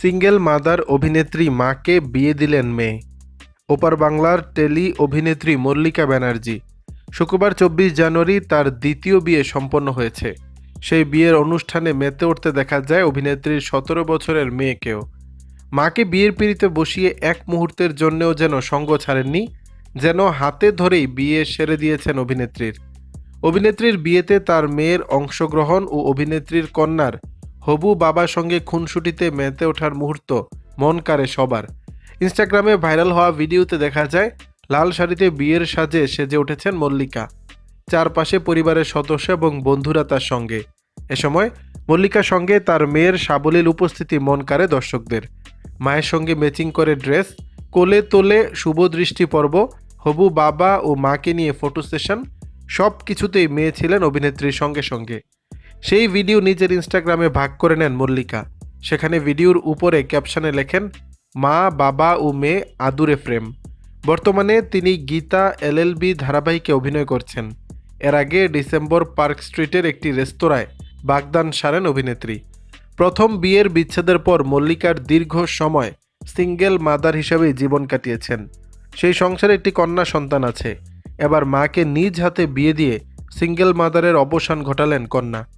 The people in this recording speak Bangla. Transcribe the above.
সিঙ্গেল মাদার অভিনেত্রী মাকে বিয়ে দিলেন মেয়ে। ওপার বাংলার টেলি অভিনেত্রী মল্লিকা ব্যানার্জি। শুক্রবার চব্বিশ জানুয়ারি তার দ্বিতীয় বিয়ে সম্পন্ন হয়েছে। সেই বিয়ের অনুষ্ঠানে মেতে উঠতে দেখা যায় অভিনেত্রীর সতেরো বছরের মেয়েকেও। মাকে বিয়ের পিড়িতে বসিয়ে এক মুহূর্তের জন্যও যেন সঙ্গ ছাড়েননি, যেন হাতে ধরেই বিয়ে সেরে দিয়েছেন অভিনেত্রীর। অভিনেত্রীর বিয়েতে তার মেয়ের অংশগ্রহণ ও অভিনেত্রীর কন্যার হবু বাবার সঙ্গে খুনসুটিতে মেতে ওঠার মুহূর্ত মন কাড়ে সবার। ইনস্টাগ্রামে ভাইরাল হওয়া ভিডিওতে দেখা যায়, লাল শাড়িতে বিয়ের সাজে সেজে উঠেছেন মল্লিকা। চারপাশে পরিবারের সদস্য এবং বন্ধুরা তার সঙ্গে। এ সময় মল্লিকার সঙ্গে তার মেয়ের সাবলীল উপস্থিতি মন কাড়ে দর্শকদের। মায়ের সঙ্গে ম্যাচিং করে ড্রেস, কোলে তোলে শুভ দৃষ্টি পর্ব, হবু বাবা ও মাকে নিয়ে ফটো সেশন সব কিছুতেই মেয়ে ছিলেন অভিনেত্রীর সঙ্গে সঙ্গে। সেই ভিডিও নিজের ইনস্টাগ্রামে ভাগ করে নেন মল্লিকা। সেখানে ভিডিওর উপরে ক্যাপশনে লেখেন, মা, বাবা ও মেয়ে আদুরে প্রেম। বর্তমানে তিনি গীতা এলএলবি ধারাবাহিকে অভিনয় করছেন। এর আগে ডিসেম্বর পার্ক স্ট্রিটের একটি রেস্তোরাঁয় বাগদান সারেন অভিনেত্রী। প্রথম বিয়ের বিচ্ছেদের পর মল্লিকার দীর্ঘ সময় সিঙ্গেল মাদার হিসেবে জীবন কাটিয়েছেন। সেই সংসারে একটি কন্যা সন্তান আছে। এবার মাকে নিজ হাতে বিয়ে দিয়ে সিঙ্গেল মাদারের অবসান ঘটালেন কন্যা।